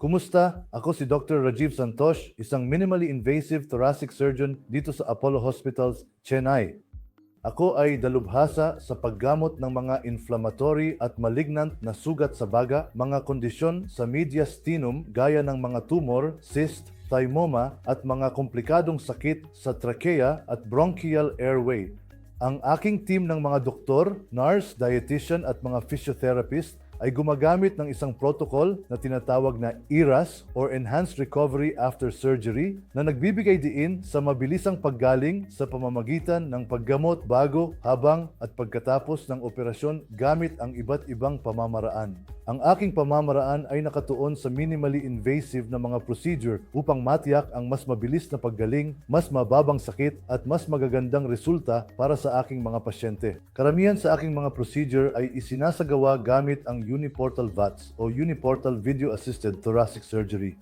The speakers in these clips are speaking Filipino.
Kumusta? Ako si Dr. Rajiv Santosh, isang minimally invasive thoracic surgeon dito sa Apollo Hospitals, Chennai. Ako ay dalubhasa sa paggamot ng mga inflammatory at malignant na sugat sa baga, mga kondisyon sa mediastinum gaya ng mga tumor, cyst, thymoma at mga komplikadong sakit sa trachea at bronchial airway. Ang aking team ng mga doktor, nurse, dietitian at mga physiotherapist ay gumagamit ng isang protocol na tinatawag na ERAS or Enhanced Recovery After Surgery na nagbibigay diin sa mabilisang paggaling sa pamamagitan ng paggamot bago, habang at pagkatapos ng operasyon gamit ang iba't ibang pamamaraan. Ang aking pamamaraan ay nakatuon sa minimally invasive na mga procedure upang matiyak ang mas mabilis na paggaling, mas mababang sakit at mas magagandang resulta para sa aking mga pasyente. Karamihan sa aking mga procedure ay isinasagawa gamit ang Uniportal VATS o Uniportal Video Assisted Thoracic Surgery.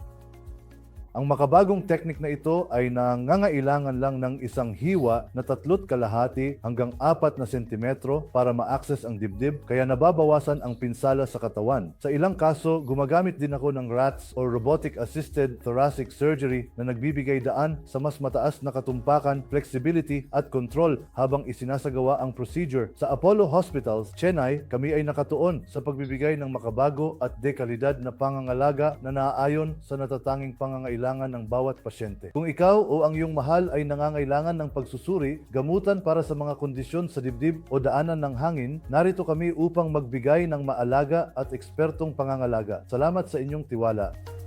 Ang makabagong teknik na ito ay nangangailangan lang ng isang hiwa na tatlot kalahati hanggang apat na sentimetro para ma-access ang dibdib kaya nababawasan ang pinsala sa katawan. Sa ilang kaso, gumagamit din ako ng RATS or Robotic Assisted Thoracic Surgery na nagbibigay daan sa mas mataas na katumpakan, flexibility at control habang isinasagawa ang procedure. Sa Apollo Hospitals, Chennai, kami ay nakatuon sa pagbibigay ng makabago at dekalidad na pangangalaga na naaayon sa natatanging pangangailangan ng bawat pasyente. Kung ikaw o ang iyong mahal ay nangangailangan ng pagsusuri, gamutan para sa mga kondisyon sa dibdib o daanan ng hangin, narito kami upang magbigay ng maalaga at ekspertong pangangalaga. Salamat sa inyong tiwala.